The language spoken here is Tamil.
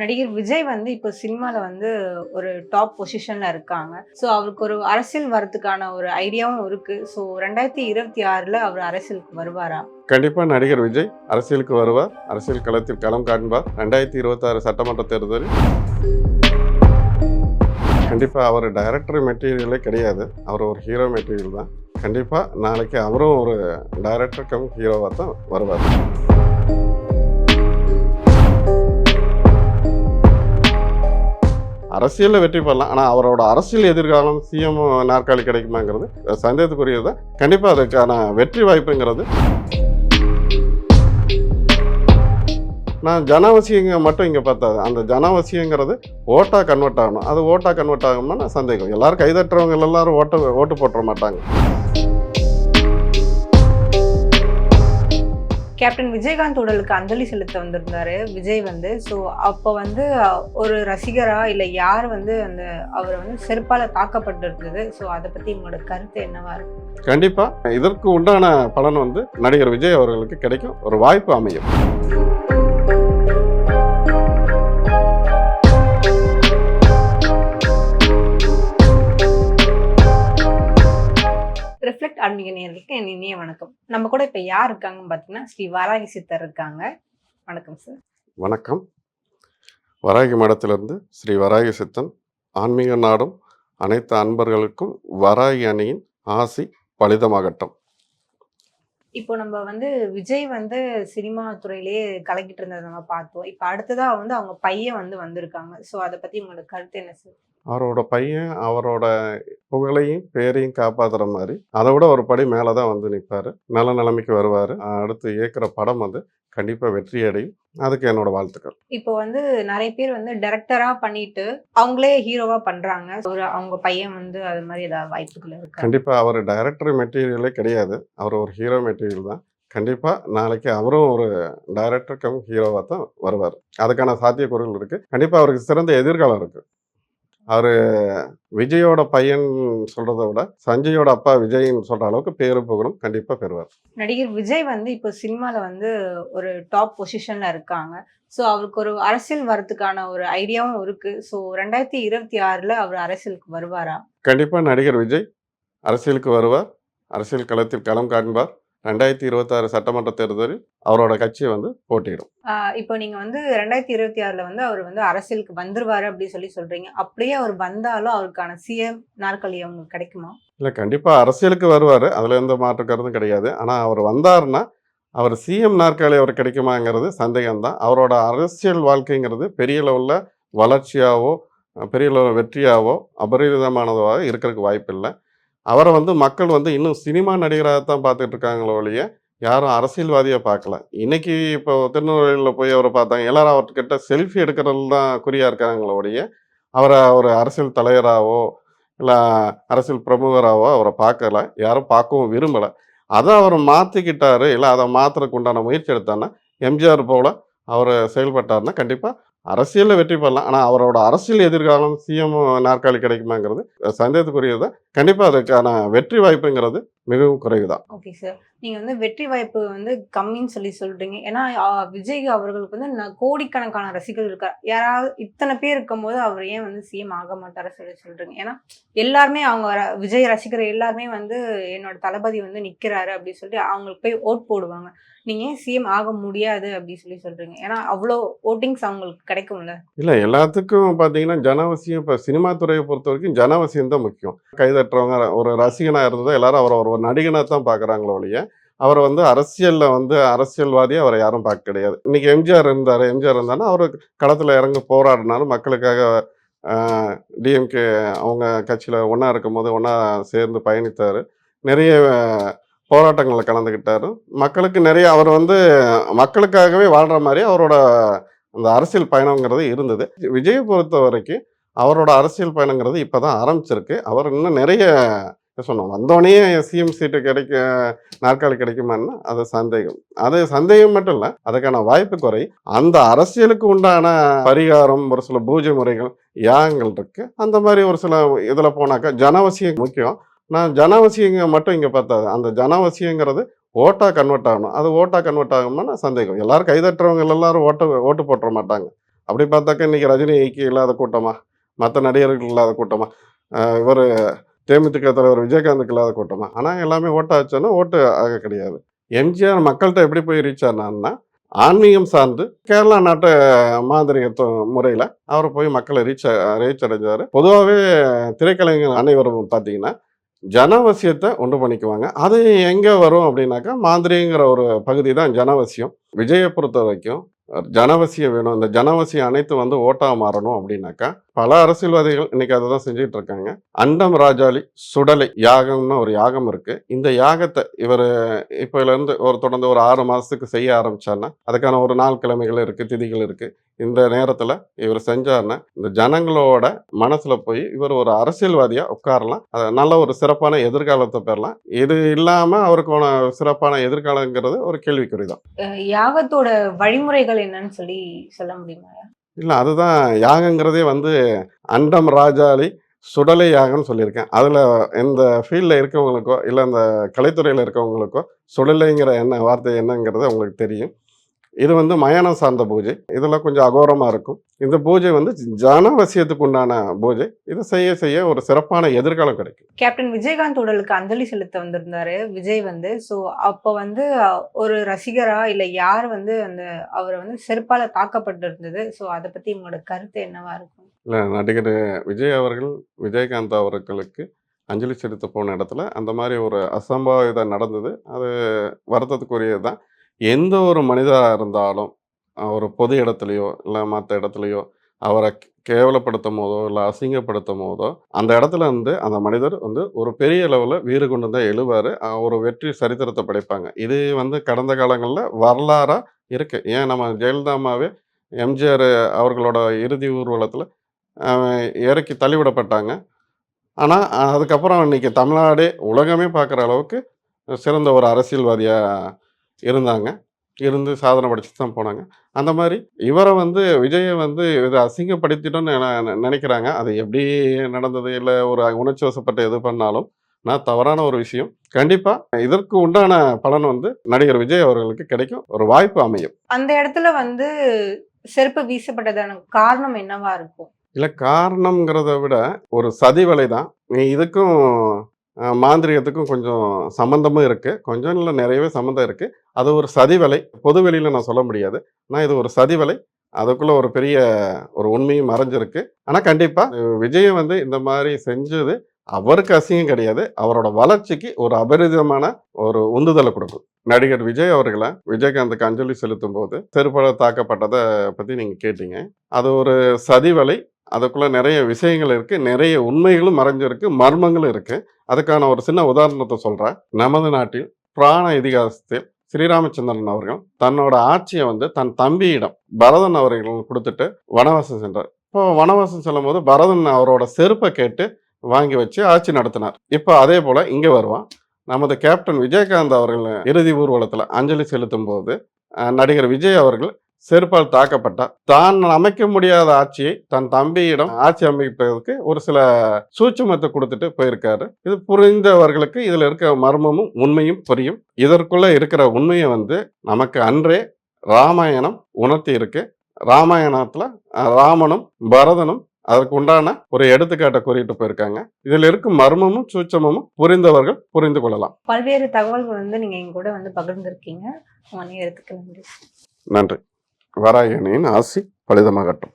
நடிகர் விஜய் வந்து இப்போ சினிமாவில் வந்து ஒரு டாப் பொசிஷனில் இருக்காங்க. ஸோ அவருக்கு ஒரு அரசியல் வரதுக்கான ஒரு ஐடியாவும் இருக்கு. ஸோ ரெண்டாயிரத்தி இருபத்தி ஆறில் அவர் அரசியலுக்கு வருவாரா? கண்டிப்பாக நடிகர் விஜய் அரசியலுக்கு வருவார். அரசியல் களத்தில் களம் காண்பார். ரெண்டாயிரத்தி இருபத்தாறு சட்டமன்ற தேர்தலில் கண்டிப்பாக அவர் டைரக்டர் மெட்டீரியலே கிடையாது. அவர் ஒரு ஹீரோ மெட்டீரியல் தான். கண்டிப்பாக நாளைக்கு அவரும் ஒரு டைரக்டர் கம் ஹீரோவாக தான் வருவார். அரசியலில் வெற்றி பெறலாம். ஆனால் அவரோட அரசியல் எதிர்காலம் சிஎம் நாற்காலி கிடைக்குமாங்கிறது சந்தேகத்துக்குரியது. தான் கண்டிப்பாக அதுக்கான வெற்றி வாய்ப்புங்கிறது. நான் ஜனவசியங்க மட்டும் இங்கே பார்த்தாது. அந்த ஜனவசியங்கிறது ஓட்டாக கன்வெர்ட் ஆகணும். அது ஓட்டாக கன்வெர்ட் ஆகுமா நான் சந்தேகம். எல்லாரும் கைதட்டுறவங்க எல்லாரும் ஓட்டு ஓட்டு போட்டுற மாட்டாங்க. கேப்டன் விஜயகாந்த் உடலுக்கு அஞ்சலி செலுத்த வந்திருந்தாரு விஜய் வந்து. ஸோ அப்போ வந்து ஒரு ரசிகரா இல்லை யார் வந்து அந்த அவரை வந்து செருப்பால் தாக்கப்பட்டு இருந்தது ஸோ அதை பற்றி உங்களோட கருத்து என்னவா இருக்கும் கண்டிப்பாக இதற்கு உண்டான பலன் வந்து நடிகர் விஜய் அவர்களுக்கு கிடைக்கும். ஒரு வாய்ப்பு அமையும். ஆன்மீக நேர்களுக்கு என் இனிய வணக்கம். நம்ம கூட இப்போ யார் இருக்காங்கன்னு பார்த்தீங்கன்னா ஸ்ரீ வாராகி சித்தர் இருக்காங்க. வணக்கம் சார் வணக்கம். வராகி மடத்திலிருந்து ஸ்ரீ வராகி சித்தன் ஆன்மீக நாடும் அனைத்து அன்பர்களுக்கும் வராகி அணியின் ஆசி பலிதமாகட்டும். இப்போ நம்ம வந்து விஜய் வந்து சினிமா துறையிலேயே கலக்கிட்டு இருந்ததை நம்ம பார்த்தோம். இப்போ அடுத்ததா வந்து அவங்க பையன் வந்து வந்திருக்காங்க. ஸோ அதை பத்தி உங்களோட கருத்து என்ன சார் அவரோட பையன் அவரோட புகழையும் பேரையும் காப்பாத்துற மாதிரி அதை விட ஒரு படி மேலே தான் வந்து நிற்பார் நல்ல நிலைமைக்கு வருவார். அடுத்து இயக்குற படம் வந்து கண்டிப்பாக வெற்றி அடையும். அதுக்கு என்னோட வாழ்த்துக்கள். இப்போ வந்து நிறைய பேர் வந்து டைரக்டரா பண்ணிட்டு அவங்களே ஹீரோவா பண்றாங்க. ஒரு அவங்க பையன் வந்து அது மாதிரி ஏதாவது வாய்ப்புகள் இருக்கு? கண்டிப்பாக அவர் டைரக்டர் மெட்டீரியலே கிடையாது. அவர் ஒரு ஹீரோ மெட்டீரியல் தான். கண்டிப்பாக நாளைக்கு அவரும் ஒரு டைரக்டர் கம் ஹீரோவாக தான் வருவார். அதுக்கான சாத்தியக்கூறுகள் இருக்குது கண்டிப்பாக அவருக்கு சிறந்த எதிர்காலம் இருக்குது அவர் விஜயோட பையன் சொல்கிறத விட சஞ்சயோட அப்பா விஜய்னு சொல்கிற அளவுக்கு பேரு புகழும். கண்டிப்பாக பெறுவார். நடிகர் விஜய் வந்து இப்போ சினிமால வந்து ஒரு டாப் பொசிஷன்ல இருக்காங்க. ஸோ அவருக்கு ஒரு அரசியல் வரதுக்கான ஒரு ஐடியாவும் இருக்கு. ஸோ ரெண்டாயிரத்தி இருபத்தி ஆறுல அவர் அரசியலுக்கு வருவாரா? கண்டிப்பாக நடிகர் விஜய் அரசியலுக்கு வருவார். அரசியல் களத்தில் களம் காண்பார். ரெண்டாயிரத்தி இருபத்தாறு சட்டமன்ற தேர்தலில் அவரோட கட்சி வந்து போட்டியிடும். இப்போ நீங்க வந்து ரெண்டாயிரத்தி இருபத்தி ஆறுல வந்து அவர் வந்து அரசியலுக்கு வந்துருவாரு அப்படி சொல்லி சொல்றீங்க. அப்படியே அவர் வந்தாலும் அவருக்கான சிஎம் நாற்காலி அவங்களுக்கு கிடைக்குமா? இல்லை கண்டிப்பாக அரசியலுக்கு வருவார். அதில் எந்த மாற்று கருத்தும் கிடையாது. ஆனால் அவர் வந்தாருன்னா அவர் சிஎம் நாற்காலி அவர் கிடைக்குமாங்கிறது சந்தேகம்தான். அவரோட அரசியல் வாழ்க்கைங்கிறது பெரிய லெவலில் வளர்ச்சியாவோ பெரிய லெவல் வெற்றியாவோ அபரிவிதமானதாக இருக்கிறதுக்கு வாய்ப்பு இல்லை அவரை வந்து மக்கள் வந்து இன்னும் சினிமா நடிகராக தான் பார்த்துட்டு இருக்காங்களோ ஒழிய யாரும் அரசியல்வாதியாக பார்க்கல. இன்னைக்கு இப்போ திருநெல்வேலியில் போய் அவரை பார்த்தாங்க. எல்லாரும் அவர்கிட்ட செல்ஃபி எடுக்கிறதுல தான் குறியாக இருக்காங்களோ ஒழிய அவரை ஒரு அரசியல் தலைவராகவோ இல்லை அரசியல் பிரமுகராகவோ அவரை பார்க்கல. யாரும் பார்க்கவும் விரும்பலை. அதை அவர் மாற்றிக்கிட்டாரு இல்லை அதை மாற்றுறதுக்கு உண்டான முயற்சி எடுத்தாருன்னா எம்ஜிஆர் போல் அவர் செயல்பட்டார்னா கண்டிப்பாக அரசியலில் வெற்றி பெறலாம். ஆனால் அவரோட அரசியல் எதிர்காலம் சிஎம் நாற்காலி கிடைக்குமாங்கிறது சந்தேகத்துக்குரியது தான் கண்டிப்பாக அதுக்கான வெற்றி வாய்ப்புங்கிறது மிகவும் குறைவு தான் ஓகே சார் நீங்க வந்து வெற்றி வாய்ப்பு வந்து கம்மின்னு சொல்லி சொல்றீங்க. ஏன்னா விஜய் அவர்களுக்கு வந்து கோடிக்கணக்கான ரசிகர்கள் இருக்கார் யாராவது இத்தனை பேர் இருக்கும்போது அவர் ஏன் வந்து சிஎம் ஆக மாட்டார சொல்லி சொல்றீங்க. ஏன்னா எல்லாருமே அவங்க விஜய் ரசிகர் எல்லாருமே வந்து என்னோட தளபதி வந்து நிக்கிறாரு அப்படின்னு சொல்லி அவங்களுக்கு போய் ஓட் போடுவாங்க. நீங்க ஏன் சிஎம் ஆக முடியாது அப்படின்னு சொல்லி சொல்றீங்க. ஏன்னா அவ்வளோ ஓட்டிங்ஸ் அவங்களுக்கு கிடைக்கும்ல? இல்லை எல்லாத்துக்கும் பார்த்தீங்கன்னா ஜனவசியம் இப்போ சினிமா துறையை பொறுத்த வரைக்கும் ஜனவசியம் தான் முக்கியம். கைதட்டுறவங்க ஒரு ரசிகனாக இருந்ததா எல்லாரும் அவரை ஒரு நடிகனாக தான் பார்க்குறாங்களோ ஒழிய அவரை வந்து அரசியலில் வந்து அரசியல்வாதியை அவரை யாரும் பார்க்க கிடையாது. இன்றைக்கி எம்ஜிஆர் இருந்தார் எம்ஜிஆர் இருந்தாருன்னா அவர் களத்தில் இறங்கி போராடினாலும் மக்களுக்காக டிஎம்கே அவங்க கட்சியில் ஒன்றா இருக்கும்போது ஒன்றா சேர்ந்து பயணித்தார். நிறைய போராட்டங்களில் கலந்துக்கிட்டார் மக்களுக்கு நிறைய அவர் வந்து மக்களுக்காகவே வாழ்கிற மாதிரி அவரோட அந்த அரசியல் பயணங்கிறது இருந்தது. விஜயை பொறுத்த வரைக்கும் அவரோட அரசியல் பயணங்கிறது இப்போ தான் ஆரம்பிச்சிருக்கு. அவர் இன்னும் நிறைய சொன்னோம்? வந்தோடனே சிஎம் சீட்டு கிடைக்க நாற்காலி கிடைக்குமான்னா அது சந்தேகம். அது சந்தேகம் மட்டும் இல்லை அதுக்கான வாய்ப்பு குறை. அந்த அரசியலுக்கு உண்டான பரிகாரம் ஒரு சில பூஜை முறைகள் யாகங்கள் இருக்கு. அந்த மாதிரி ஒரு சில இதில் போனாக்கா ஜனவசியம் முக்கியம். நான் ஜனவசியங்க மட்டும் இங்கே பார்த்தாது. அந்த ஜனவசியங்கிறது ஓட்டாக கன்வெர்ட் ஆகணும். அது ஓட்டாக கன்வெர்ட் ஆகும்னா சந்தேகம். எல்லாரும் கைதட்டுறவங்க எல்லாரும் ஓட்டு ஓட்டு போட்டுற மாட்டாங்க. அப்படி பார்த்தாக்கா இன்னைக்கு ரஜினிக்கு இல்லாத கூட்டமா மற்ற நடிகர்கள் இல்லாத கூட்டமா இவர் தேமுதிக தலைவர் விஜயகாந்துக்கு இல்லாத கூட்டமா ஆனால் எல்லாமே ஓட்டாச்சோன்னா ஓட்டு ஆக கிடையாது. எம்ஜிஆர் மக்கள்கிட்ட எப்படி போய் ரீச் ஆனான்னா ஆன்மீகம் சார்ந்து கேரளா நாட்டு மாந்திரிக முறையில் அவர் போய் மக்களை ரீச் ரீச் அடைஞ்சார். பொதுவாகவே திரைக்கலைஞர் அனைவரும் பார்த்தீங்கன்னா ஜனவசியத்தை உண்டு பண்ணிக்குவாங்க. அது எங்கே வரும் அப்படின்னாக்கா மாந்திரிங்கிற ஒரு பகுதி தான் ஜனவசியம். விஜயை பொறுத்த வரைக்கும் ஜனவசியம் வேணும். இந்த ஜனவசியம் அனைத்து வந்து ஓட்டாக மாறணும் அப்படின்னாக்கா பல அரசியல்வாதிகள் இன்னைக்கு அதை தான் செஞ்சுட்டு இருக்காங்க. அண்டம் ராஜாளி சுடலை யாகம்னு ஒரு யாகம் இருக்கு. இந்த யாகத்தை இவர் இப்போலேருந்து ஒரு தொடர்ந்து ஒரு ஆறு மாதத்துக்கு செய்ய ஆரம்பிச்சாருன்னா அதுக்கான ஒரு நாள் கிழமைகள் இருக்கு திதிகள் இருக்கு. இந்த நேரத்துல இவர் செஞ்சாருன்னா இந்த ஜனங்களோட மனசுல போய் இவர் ஒரு அரசியல்வாதியா உட்காரலாம். அது நல்ல ஒரு சிறப்பான எதிர்காலத்தை பெறலாம். இது இல்லாம அவருக்கான சிறப்பான எதிர்காலங்கிறது ஒரு கேள்விக்குறி தான் யாகத்தோட வழிமுறைகள் என்னன்னு சொல்லி சொல்ல முடியுமா? இல்லை அதுதான் யாகங்கிறதே வந்து அண்டம் ராஜாளி சுடலை யாகம்னு சொல்லியிருக்கேன். அதில் இந்த ஃபீல்டில் இருக்கவங்களுக்கோ இல்லை இந்த கலைத்துறையில் இருக்கவங்களுக்கோ சுடலைங்கிற என்ன வார்த்தை என்னங்கிறது உங்களுக்கு தெரியும். இது வந்து மயானம் சார்ந்த பூஜை. இதெல்லாம் கொஞ்சம் அகோரமாக இருக்கும். இந்த பூஜை வந்து ஜனவசியத்துக்கு உண்டான பூஜை. இதை செய்ய செய்ய ஒரு சிறப்பான எதிர்காலம் கிடைக்கும். கேப்டன் விஜயகாந்த் உடலுக்கு அஞ்சலி செலுத்த வந்திருந்தாரு. விஜய் வந்து ஸோ அப்போ வந்து ஒரு ரசிகரா இல்லை யார் வந்து அந்த அவர் வந்து செருப்பால தாக்கப்பட்டு இருந்தது ஸோ அதை பத்தி உங்களோட கருத்து என்னவா இருக்கும்? இல்லை நடிகர் விஜய் அவர்கள் விஜயகாந்த் அவர்களுக்கு அஞ்சலி செலுத்த போன இடத்துல அந்த மாதிரி ஒரு அசம்பாவிதம் நடந்தது. அது வருத்தத்துக்குரியது தான் எந்த ஒரு மனிதராக இருந்தாலும் ஒரு பொது இடத்துலையோ இல்லை மற்ற இடத்துலையோ அவரை கேவலப்படுத்தும் போதோ இல்லை அசிங்கப்படுத்தும் போதோ அந்த இடத்துல இருந்து அந்த மனிதர் வந்து ஒரு பெரிய அளவில் வீறு கொண்டு தான் எழுவார். ஒரு வெற்றி சரித்திரத்தை படைப்பாங்க. இது வந்து கடந்த காலங்களில் வரலாறாக இருக்குது ஏன் நம்ம ஜெயலலிதாமாவே எம்ஜிஆர் அவர்களோட இறுதி ஊர்வலத்தில் இறக்கி தள்ளிவிடப்பட்டாங்க. ஆனால் அதுக்கப்புறம் இன்னைக்கு தமிழ்நாடே உலகமே பார்க்குற அளவுக்கு சிறந்த ஒரு அரசியல்வாதியாக இருந்தாங்க. இருந்து சாதனை படிச்சுட்டு தான் போனாங்க. அந்த மாதிரி இவரை வந்து விஜயை வந்து இதை அசிங்கப்படுத்திட்டோன்னு நினைக்கிறாங்க. அது எப்படி நடந்தது? இல்லை ஒரு உணர்ச்சி வசப்பட்டு எது பண்ணாலும் நான் தவறான ஒரு விஷயம். கண்டிப்பாக இதற்கு உண்டான பலன் வந்து நடிகர் விஜய் அவர்களுக்கு கிடைக்கும். ஒரு வாய்ப்பு அமையும். அந்த இடத்துல வந்து செருப்பு வீசப்பட்டதான காரணம் என்னவா இருக்கும்? இல்லை காரணம்ங்கிறத விட ஒரு சதிவலை தான் நீ இதுக்கும் மாந்திரிகத்துக்கும் கொஞ்சம் சம்மந்தமும் இருக்குது கொஞ்சம் இல்லை நிறையவே சம்மந்தம் இருக்குது அது ஒரு சதிவலை. பொது வெளியில் நான் சொல்ல முடியாது. ஆனால் இது ஒரு சதிவலை. அதுக்குள்ளே ஒரு பெரிய ஒரு உண்மையும் மறைஞ்சிருக்கு. ஆனால் கண்டிப்பாக விஜயம் வந்து இந்த மாதிரி செஞ்சது அவருக்கு அசிங்கம் கிடையாது. அவரோட வளர்ச்சிக்கு ஒரு அபரிதமான ஒரு உந்துதலை கொடுக்கும். நடிகர் விஜய் அவர்களை விஜயகாந்துக்கு அஞ்சலி செலுத்தும் போது செருப்பட தாக்கப்பட்டதை பற்றி நீங்கள் கேட்டீங்க. அது ஒரு சதிவலை. அதுக்குள்ளே நிறைய விஷயங்கள் இருக்குது நிறைய உண்மைகளும் மறைஞ்சிருக்கு. மர்மங்களும் இருக்குது அதுக்கான ஒரு சின்ன உதாரணத்தை சொல்கிறேன் நமது நாட்டில் புராண இதிகாசத்தில் ஸ்ரீராமச்சந்திரன் அவர்கள் தன்னோட ஆட்சியை வந்து தன் தம்பியிடம் பரதன் அவர்கள் கொடுத்துட்டு வனவாசம் சென்றார். இப்போ வனவாசம் செல்லும் போது பரதன் அவரோட செருப்பை கேட்டு வாங்கி வச்சு ஆட்சி நடத்தினார். இப்போ அதே போல் இங்கே வருவான். நமது கேப்டன் விஜயகாந்த் அவர்கள் இறுதி ஊர்வலத்தில் அஞ்சலி செலுத்தும் போது நடிகர் விஜய் அவர்கள் செருப்பால் தாக்கப்பட்டார் தான் அமைக்க முடியாத ஆட்சியை தன் தம்பியிடம் ஆட்சி அமைப்பதற்கு ஒரு சில சூட்சுமத்தை கொடுத்துட்டு போயிருக்காரு. இது புரிந்தவர்களுக்கு இதுல இருக்க மர்மமும் உண்மையும் புரியும். இதற்குள்ள இருக்கிற உண்மையை வந்து நமக்கு அன்றே ராமாயணம் உணர்த்தி இருக்கு ராமாயணத்துல ராமனும் பரதனும் அதற்கு உண்டான ஒரு எடுத்துக்காட்டை கூறிட்டு போயிருக்காங்க. இதில் இருக்கும் மர்மமும் சூட்சமும் புரிந்தவர்கள் புரிந்து கொள்ளலாம். பல்வேறு தகவல்கள் வந்து நீங்க எங்க கூட வந்து பகிர்ந்திருக்கீங்க. நேரத்துக்கு நன்றி. நன்றி. வராயணியின் ஆசி பலிதமாகட்டும்.